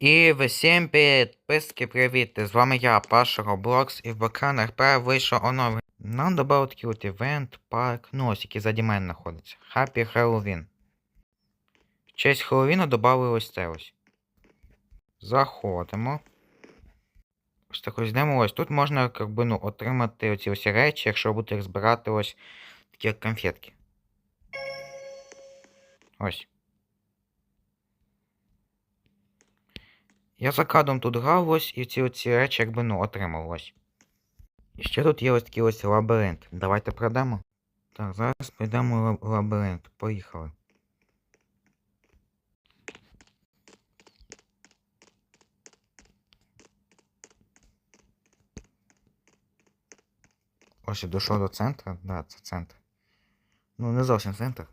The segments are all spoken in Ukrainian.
І всім підписки, привіт! З вами я, Паша Роблокс, і в Бакран РП вийшов оновлення. Нам додали такий от івент, парк, ну ось який заді мене знаходиться. Happy Halloween. В честь Хеллоуіна додали ось це ось. Заходимо. Ось так ось йдемо ось. Тут можна як би, ну, отримати оці ось речі, якщо будете їх збирати ось такі конфетки. Ось. Я за кадром тут грав ось і ці оці речі якби ну отримав. І ще тут є ось такий ось лабіринт. Давайте пройдемо. Так, зараз пройдемо ла- лабіринт. Поїхали. Ось я дійшов до центру. Да, це центр. Ну, не зовсім центр.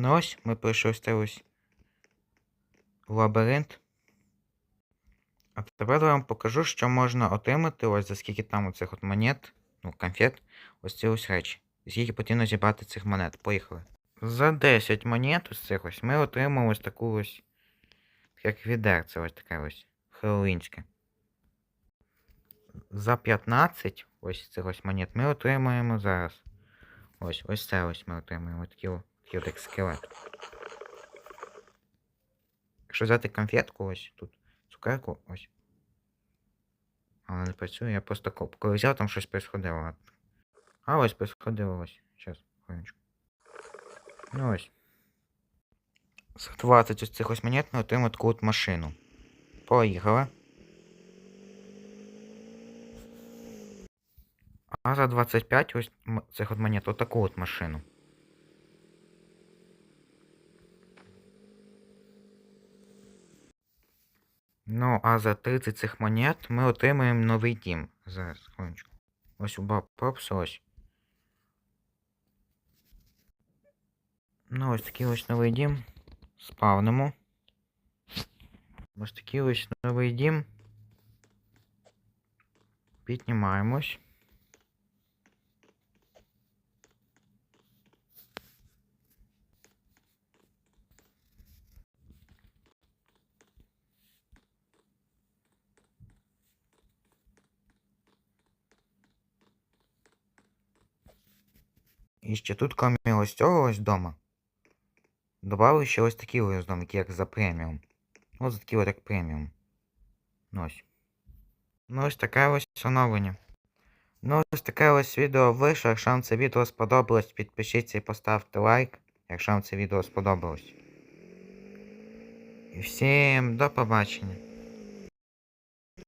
Ну ось, ми пройшли ось лабіринт. А тепер я вам покажу, що можна отримати ось за скільки там оцих от монет, ну, конфет, ось ці ось речі. Скільки потрібно зібрати цих монет. Поїхали. За 10 монет ось цих ось ми отримаємо ось таку ось, як відерце, ось таке ось хеллоуінське. За 15 ось цих ось монет ми отримаємо зараз. Ось, ось це ось ми отримаємо такі, як скелет. Якщо взяти конфетку ось тут, цукерку, ось. А вона не працює, я просто коп. Коли взяв, там щось происходило. А ось происходило ось. Щас, хвилиночку. Ну ось. За 20 ось цих ось монет ми отримаємо таку от машину. Поїхали. А за 25 ось цих от монет отаку от машину. Ну, а за 30 цих монет ми отримаємо новий дім. Зараз, секундочку. Ось у баб пропс ось. Ну, ось такий ось новий дім. Спавнимо. Ось такий ось новий дім. Піднімаємось. І ще тут, крім ось цього ось дома, добавили ще ось такі ось дома, які як за преміум. Ось такі ось як преміум. Ну ось. Ну ось таке ось оновлення. Ну ось таке ось відео вийшло. Якщо вам це відео сподобалось, підпишіться і поставте лайк, якщо вам це відео сподобалось. І всім до побачення.